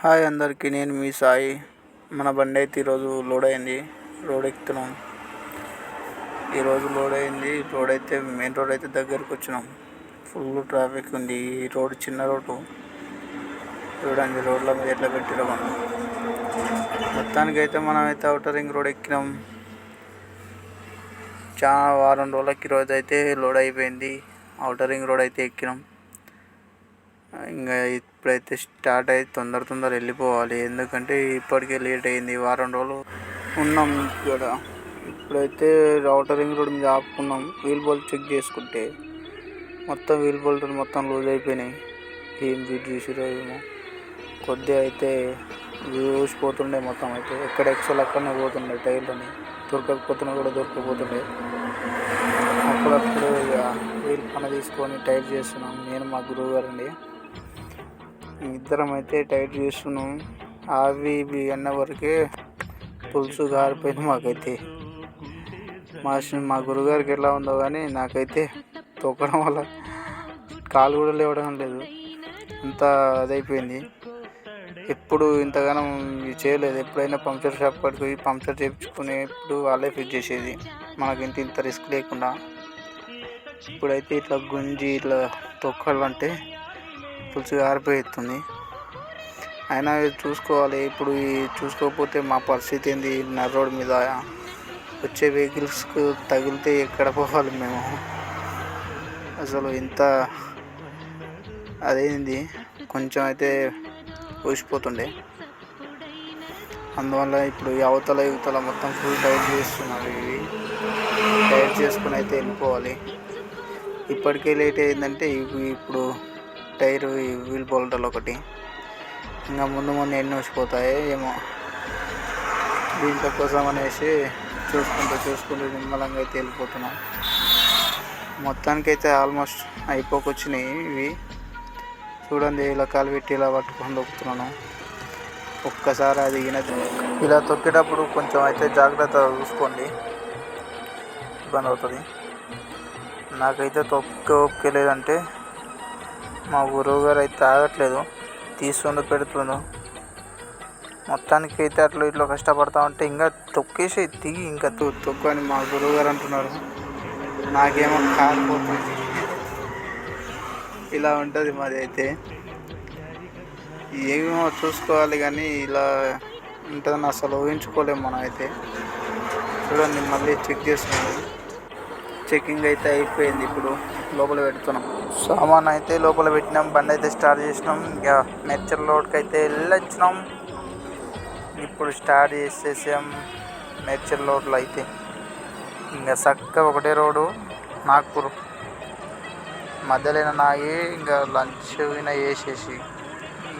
Hi అందరికీ నేను మీ సాయి. మన బండి అయితే ఈరోజు లోడ్ అయింది. రోడ్ ఎక్కుతున్నాం. ఈరోజు లోడ్ అయింది. రోడ్ అయితే మెయిన్ రోడ్ అయితే దగ్గరకు వచ్చినాం. ఫుల్ ట్రాఫిక్ ఉంది. ఈ రోడ్ చిన్న రోడ్డు. చూడండి రోడ్ల మీద ఎట్లా పెట్టిరో మనం. మొత్తానికి అయితే మనం అయితే అవుటర్ రింగ్ రోడ్ ఎక్కినాం. చాలా వారం రోజులకి ఈరోజు అయితే లోడ్ అయిపోయింది. అవుటర్ రింగ్ రోడ్ అయితే ఎక్కినాం. ఇంకా ఇప్పుడైతే స్టార్ట్ అయ్యి తొందర తొందర వెళ్ళిపోవాలి. ఎందుకంటే ఇప్పటికే లేట్ అయింది. వారం రోజులు ఉన్నాం ఇక్కడ. ఇప్పుడైతే రౌటర్ రింగ్ రోడ్ మీద ఆపుకున్నాం. వీల్ బోల్ చెక్ చేసుకుంటే మొత్తం వీల్ బోల్ట్ మొత్తం లూజ్ అయిపోయినాయి. ఏం వీట్ చూసిరో ఏమో. కొద్దిగా అయితే ఊసిపోతుండే మొత్తం అయితే. ఎక్కడ ఎక్సెల్ అక్కడనే పోతుండే టైర్లని దొరకకపోతున్నా కూడా దొరకకపోతుండే అప్పుడప్పుడు ఇక వీల్ పన తీసుకొని టైర్ చేస్తున్నాం. నేను మా గురువు గారండి ఇద్దరం అయితే టైట్ చేస్తున్నాం. అవి ఇవి అన్న వరకే పులుసు గారిపోయింది మాకైతే. మా మా గురుగారికి ఎలా ఉందో కానీ నాకైతే తొక్కడం వల్ల కాలు కూడా లేవడం లేదు. అంత అదైపోయింది. ఎప్పుడు ఇంతగానం ఇది చేయలేదు. ఎప్పుడైనా పంక్చర్ షాప్ కాడికి పోయి పంక్చర్ చేయించుకునేప్పుడు వాళ్ళే ఫిట్ చేసేది. మనకి ఇంత ఇంత రిస్క్ లేకుండా. ఇప్పుడైతే ఇట్లా గుంజి ఇట్లా తొక్కాలంటే పులుసు ఆరిపోతుంది అయినా చూసుకోవాలి. ఇప్పుడు చూసుకోకపోతే మా పరిస్థితి ఏంది? నర్ రోడ్ మీద వచ్చే వెహికల్స్కు తగిలితే ఎక్కడ పోవాలి మేము? అసలు ఇంత అదేంది? కొంచెం అయితే ఊసిపోతుండే. అందువల్ల ఇప్పుడు అవతల యువతల మొత్తం ఫుల్ టైట్ చేస్తున్నారు ఇవి. టైట్ చేసుకుని అయితే వెళ్ళిపోవాలి. ఇప్పటికే లేట్ అయిందంటే ఇప్పుడు టైర్ వీల్ బోల్టర్లు ఒకటి. ఇంకా ముందు ముందు ఎన్ని వచ్చిపోతాయి ఏమో. దీంట్లో కోసం అనేసి చూసుకుంటూ చూసుకుంటూ నిమ్మలంగా అయితే వెళ్ళిపోతున్నాం. మొత్తానికైతే ఆల్మోస్ట్ అయిపోకొచ్చినాయి ఇవి. చూడండి ఇలా కాలు పెట్టి ఇలా పట్టుకొని దొక్కుతున్నాను. ఒక్కసారి అది ఈనది ఇలా తొక్కేటప్పుడు కొంచెం అయితే జాగ్రత్త చూసుకోండి. ఇబ్బంది అవుతుంది. నాకైతే తొక్క ఓపిక లేదంటే మా గురువు గారు అయితే ఆగట్లేదు తీసుకుంటూ పెడుతుండు. మొత్తానికి అయితే అట్లా ఇట్లా కష్టపడతా ఉంటే ఇంకా తొక్కేసి దిగి ఇంకా తొ తొక్కు అని మా గురువు గారు అంటున్నారు. నాకేమో కాలిపోతుంది ఇలా ఉంటుంది మాది అయితే. ఏమేమో చూసుకోవాలి కానీ ఇలా ఉంటుందని అసలు ఊహించుకోలేము మనం అయితే. చూడండి మళ్ళీ చెక్ చేస్తున్నాం చెకింగ్ అయితే అయిపోయింది ఇప్పుడు. లోపల పెడుతున్నాం. సామాన్ అయితే లోపల పెట్టినాం బండి అయితే స్టార్ట్ చేసినాం. ఇక మెచ్చర్ లోడ్కి అయితే వెళ్ళొచ్చినాం. ఇప్పుడు స్టార్ట్ చేసేసాం మెచ్చర్ లోడ్లో అయితే. ఇంకా చక్కగా ఒకటే రోడ్డు నాగ్పూర్. మధ్యలో నాగి ఇంకా లంచ్ విన వేసేసి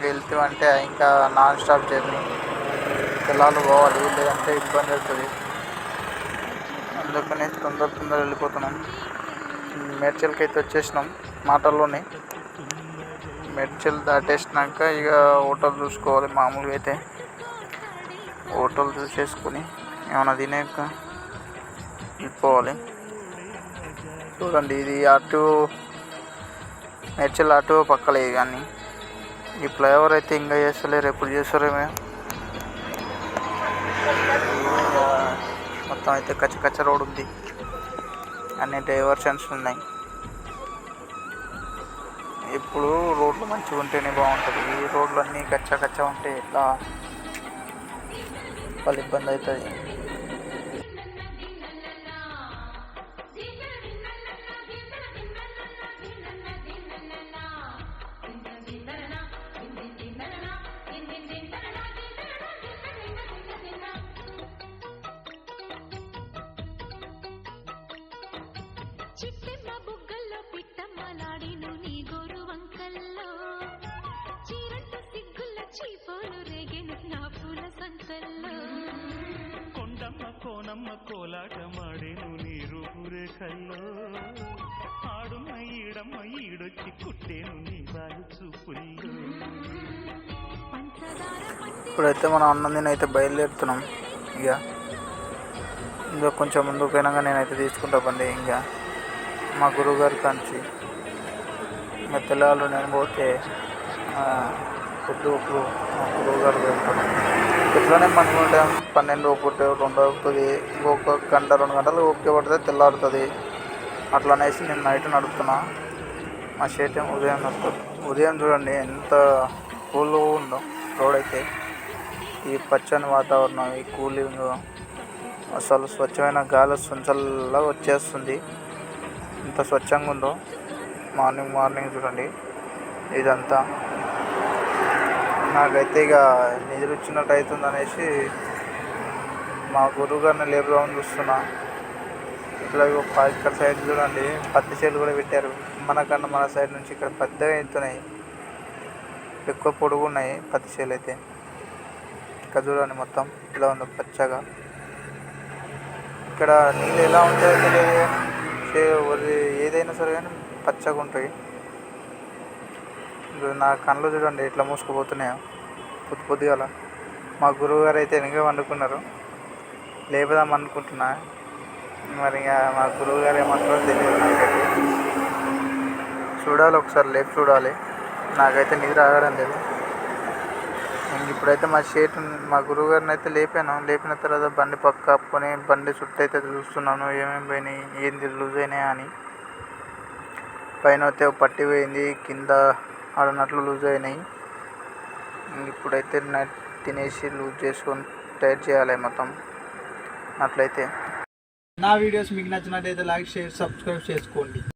వెళ్తామంటే ఇంకా నాన్ స్టాప్ జర్నీ పిల్లలు పోవాలి లేదంటే ఇబ్బంది అవుతుంది. అందుకని తొందర తొందర వెళ్ళిపోతున్నాం. మేడ్చల్కి అయితే వచ్చేసినాం మాటల్లోనే. మేడ్చల్ దాటేసినాక ఇక హోటల్ చూసుకోవాలి మామూలుగా అయితే హోటల్ చూసేసుకుని ఏమైనా తినేక వెళ్ళిపోవాలి. చూడండి ఇది అటు మేడ్చల్ అటు పక్కలే కానీ ఈ ఫ్లైఓవర్ అయితే ఇంకా చేస్తలేరు ఎప్పుడు చేస్తారేమో. మొత్తం అయితే కచ్చ కచ్చ రోడ్ ఉంది. అన్ని డైవర్షన్స్ ఉన్నాయి. ఇప్పుడు రోడ్లు మంచిగా ఉంటేనే బాగుంటుంది. ఈ రోడ్లు అన్నీ కచ్చా కచ్చా ఉంటే ఎట్లా వాళ్ళు ఇబ్బంది అవుతుంది. చిట్టెమ్మ బుగ్గల్లో పిట్టమ్మలాడిను నీ గోరు వంకల్లో. చీరంట సిగ్గుల చీపోలు రేగెను నా పూల సంకల్లో కొండమ్మ కోనమ్మ కోలాటమాడేను నీ రూపురేఖల్లో. ఆడున్న ఈడమ్మ ఈడొచ్చి కుట్టేను నీ బాలు చూపుల్లో. ఇప్పుడైతే మనం అన్నం తిని అయితే బయలుదేరుతున్నాం. ఇక ఇంకా కొంచెం ముందుకు పోయినాక నేనైతే తీసుకుంటా బండి ఇంకా. మా గురువుగారి కాంచి ఇంకా తెల్లవాళ్ళు నేను పోతే పొద్దు ఇప్పుడు మా గురువు గారు వెళ్తాను ఇట్లానే మనకుంటే పన్నెండు ఒకటి రెండు అవుతుంది. ఒక గంట రెండు గంటలు ఓకే పడితే తెల్లారుతుంది. అట్లా అనేసి నేను నైట్ నడుపుతున్నా. మా షేట్ ఉదయం నడుపుతుంది ఉదయం చూడండి ఎంత కూల్గా ఉందో రోడ్ అయితే. ఈ పచ్చని వాతావరణం ఈ కూలింగ్ అసలు స్వచ్ఛమైన గాలి సుంచల్లా వచ్చేస్తుంది. ఎంత స్వచ్ఛంగా ఉందో. మార్నింగ్ మార్నింగ్ చూడండి. ఇదంతా. నాకైతే ఇక నిద్ర వచ్చినట్టు అవుతుంది అనేసి మా గురువు గారిని లేపుదామని చూస్తున్నా. ఇట్లా ఇగో ఇక్కడ సైడ్ చూడండి. పత్తి చేలు కూడా పెట్టారు. మనకన్నా మన సైడ్ నుంచి ఇక్కడ పెద్దగా ఎత్తున్నాయి ఎక్కువ పొడుగు ఉన్నాయి పత్తి చేలు అయితే. ఇక్కడ చూడండి మొత్తం. ఇలా ఉందో పచ్చగా. ఇక్కడ నీళ్ళు ఎలా ఉంటాయో తెలియదు. చే- వరి ఏదైనా సరే కానీ పచ్చగా ఉంటాయి. ఇప్పుడు నా కళ్ళు చూడండి ఎట్లా మూసుకుపోతున్నాయో. పొద్దు పొద్దుగాల మా గురువు గారు అయితే వెనక వండుకున్నారు. లేపుదాం అనుకుంటున్నా. మరి ఇక మా గురువు గారు ఏమంటారో తెలియదు నాకైతే. చూడాలి ఒకసారి లేపు చూడాలి. నాకైతే నిద్ర ఆగడం లేదు. ఇప్పుడైతే మా షేట్ మా గురువు గారిని అయితే లేపాను. లేపిన తర్వాత బండి పక్క కప్పుకొని బండి చుట్టూ అయితే చూస్తున్నాను. ఏమేమి పోయినాయి ఏంది లూజ్ అయినాయా అని. పైన అయితే పట్టి పోయింది కింద ఆడనట్లు లూజ్ అయినాయి. ఇప్పుడైతే నైట్ తినేసి లూజ్ చేసుకొని టైట్ చేయాలి మొత్తం. అట్లయితే. నా వీడియోస్ మీకు నచ్చినట్టయితే లైక్ షేర్ సబ్స్క్రైబ్ చేసుకోండి.